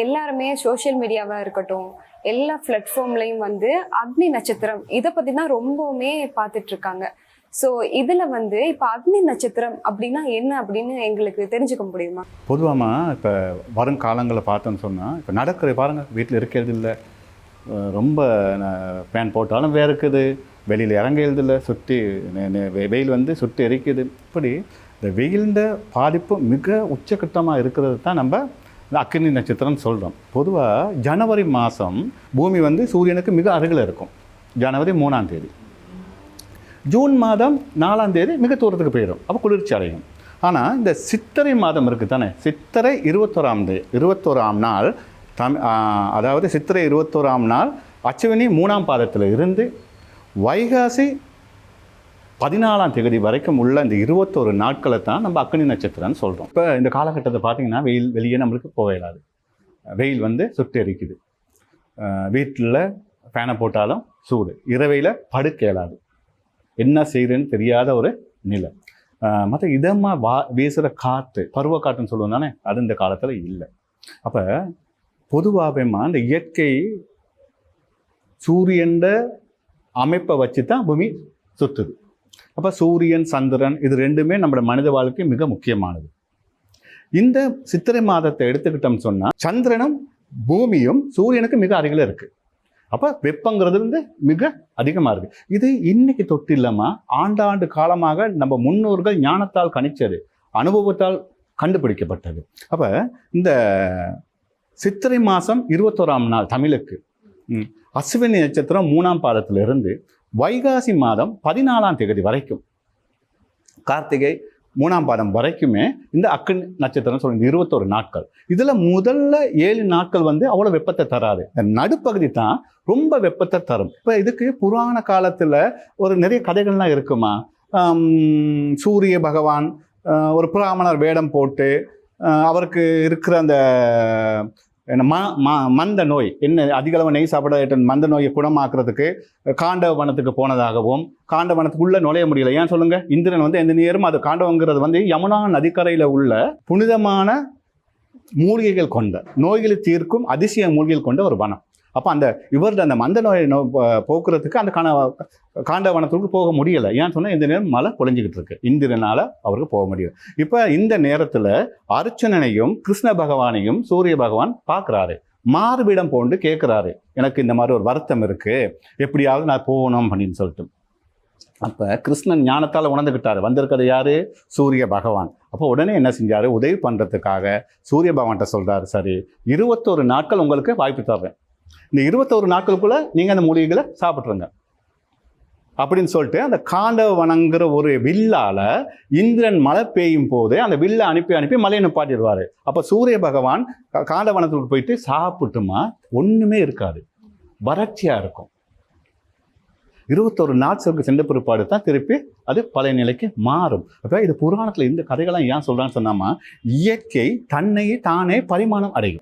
எல்லாருமே சோஷியல் மீடியாவாக இருக்கட்டும் எல்லா பிளாட்ஃபார்ம்லையும் வந்து அக்னி நட்சத்திரம் இதை பற்றி தான் ரொம்பவுமே பார்த்துட்டு இருக்காங்க ஸோ இதில் வந்து இப்போ அக்னி நட்சத்திரம் அப்படின்னா என்ன அப்படின்னு எங்களுக்கு தெரிஞ்சுக்க முடியுமா? பொதுவாக இப்போ வருங்காலங்களை பார்த்தோன்னு சொன்னால் இப்போ நடக்கிற பாருங்கள் வீட்டில் இருக்கிறது இல்லை. ரொம்ப ஃபேன் போட்டாலும் வேர்க்குது வெளியில் இறங்கிறது இல்லை சுற்றி வெ- வெயில் வந்து சுற்றி எரிக்குது. இப்படி இந்த வெயிலின் பாதிப்பு மிக உச்சகட்டமாக இருக்கிறது தான் நம்ம இந்த அக்கினி நட்சத்திரம்னு சொல்கிறோம் பொதுவாக ஜனவரி மாதம் பூமி வந்து சூரியனுக்கு மிக அருகில் இருக்கும். ஜனவரி மூணாம் தேதி. ஜூன் மாதம் நாலாம் தேதி மிக தூரத்துக்கு போயிடும். அப்போ குளிர்ச்சி அடையும். ஆனால் இந்த சித்திரை மாதம் இருக்குது தானே சித்திரை இருபத்தோராம் தே இருபத்தோராம் நாள் தம் அதாவது சித்திரை இருபத்தோராம் நாள் அச்சுவினி மூணாம் பாதத்தில் இருந்து வைகாசி பதினாலாம் தேதி வரைக்கும் உள்ள இந்த இருபத்தோரு நாட்களை தான் நம்ம அக்னி நட்சத்திரம்னு சொல்கிறோம் இப்போ இந்த காலகட்டத்தை பார்த்தீங்கன்னா வெயில் வெளியே நம்மளுக்கு போக வெயில் வந்து சுட்டெரிக்குது வீட்டில் ஃபேனை போட்டாலும் சூடு. இரவையில் படுக்க இயலாது. என்ன செய்கிறேன்னு தெரியாத ஒரு நிலை. மற்ற இதமாக வா வீசுகிற காற்று பருவ காற்றுன்னு சொல்லுவோம் தானே? அது இந்த காலத்தில் இல்லை. அப்போ பொதுவாகவேமா இந்த இயற்கை சூரியன்ற அமைப்பை வச்சு தான் பூமி சுற்றுது அப்போ சூரியன் சந்திரன் இது ரெண்டுமே நம்மளோட மனித வாழ்க்கை மிக முக்கியமானது. இந்த சித்திரை மாதத்தை எடுத்துக்கிட்டோம் சொன்னால் சந்திரனும் பூமியும் சூரியனுக்கு மிக அருகில் இருக்குது அப்போ வெப்பங்கிறது வந்து மிக அதிகமாக இருக்குது இது இன்னைக்கு தொட்டு இல்லாமல் ஆண்டாண்டு காலமாக நம்ம முன்னோர்கள் ஞானத்தால் கணிச்சது அனுபவத்தால் கண்டுபிடிக்கப்பட்டது. அப்போ இந்த சித்திரை மாதம் இருபத்தோராம் நாள் தமிழுக்கு அஸ்வினி நட்சத்திரம் மூணாம் பாதத்திலிருந்து வைகாசி மாதம் பதினாலாம் தேதி வரைக்கும். கார்த்திகை மூணாம் பாதம் வரைக்குமே இந்த அக்கன் நட்சத்திரம் சொல்லுங்க இருபத்தொரு நாட்கள். இதில் முதல்ல ஏழு நாட்கள் வந்து அவ்வளோ வெப்பத்தை தராது. இந்த நடுப்பகுதி தான் ரொம்ப வெப்பத்தை தரும். இப்போ இதுக்கு புராண காலத்தில் ஒரு நிறைய கதைகள்லாம் இருக்குமா? சூரிய பகவான் ஒரு பிராமணர் வேடம் போட்டு அவருக்கு இருக்கிற அந்த மந்த நோய். என்ன அதிகளவு நெய் சாப்பிட மந்த நோயை குணமாக்குறதுக்கு காண்டவனத்துக்கு போனதாகவும் காண்ட வனத்துக்குள்ளே நுழைய முடியல. ஏன் சொல்லுங்க? இந்திரன் வந்து எந்த நேரமும் அது காண்டவங்கிறது வந்து யமுனா நதிக்கரையில் உள்ள புனிதமான மூலிகைகள் கொண்ட நோய்களை தீர்க்கும் அதிசய மூலிகைகள் கொண்ட ஒரு வனம். அப்போ அந்த இவர்கிட்ட அந்த மந்த நோயை நோ போக்குறதுக்கு அந்த காண காண்டவனத்துக்கு போக முடியலை. ஏன்னு சொன்னால் இந்த நேரம் மழை பொழிஞ்சிக்கிட்டு இருக்கு. இந்திரனால் அவருக்கு போக முடியல. இப்போ இந்த நேரத்தில் அர்ச்சனனையும் கிருஷ்ண பகவானையும் சூரிய பகவான் பார்க்குறாரு மார்பிடம் போண்டு கேட்குறாரு எனக்கு இந்த மாதிரி ஒரு வருத்தம் இருக்குது எப்படியாவது நான் போகணும் அப்படின்னு சொல்லிட்டு. அப்போ கிருஷ்ணன் ஞானத்தால் உணர்ந்துக்கிட்டார் வந்திருக்கிறது யார்? சூரிய பகவான். அப்போ உடனே என்ன செஞ்சார்? உதவி பண்ணுறதுக்காக சூரிய பகவான்கிட்ட சொல்கிறார் சரி இருபத்தோரு நாட்கள் உங்களுக்கு வாய்ப்பு தர்றேன். இந்த இருபத்தோரு நாட்களுக்குள்ள நீங்கள் அந்த மூலிகைகளை சாப்பிட்ருங்க அப்படின்னு சொல்லிட்டு அந்த காண்டவனங்கிற ஒரு வில்லால இந்திரன் மழை பெய்யும் போது அந்த வில்லை அனுப்பி அனுப்பி மலையை நிப்பாட்டிடுவார். அப்போ சூரிய பகவான் காண்டவனத்துக்கு போயிட்டு சாப்பிட்டுமா? ஒண்ணுமே இருக்காது. வறட்சியா இருக்கும். இருபத்தொரு நாட்களுக்கு சென்ற பிற்பாடு தான் திருப்பி அது பழைய நிலைக்கு மாறும். அப்போ இது புராணத்தில் இந்த கதைகள்லாம் ஏன் சொல்கிறான்னு சொன்னாமல் இயற்கை தன்னையே தானே பரிமாணம் அடையும்.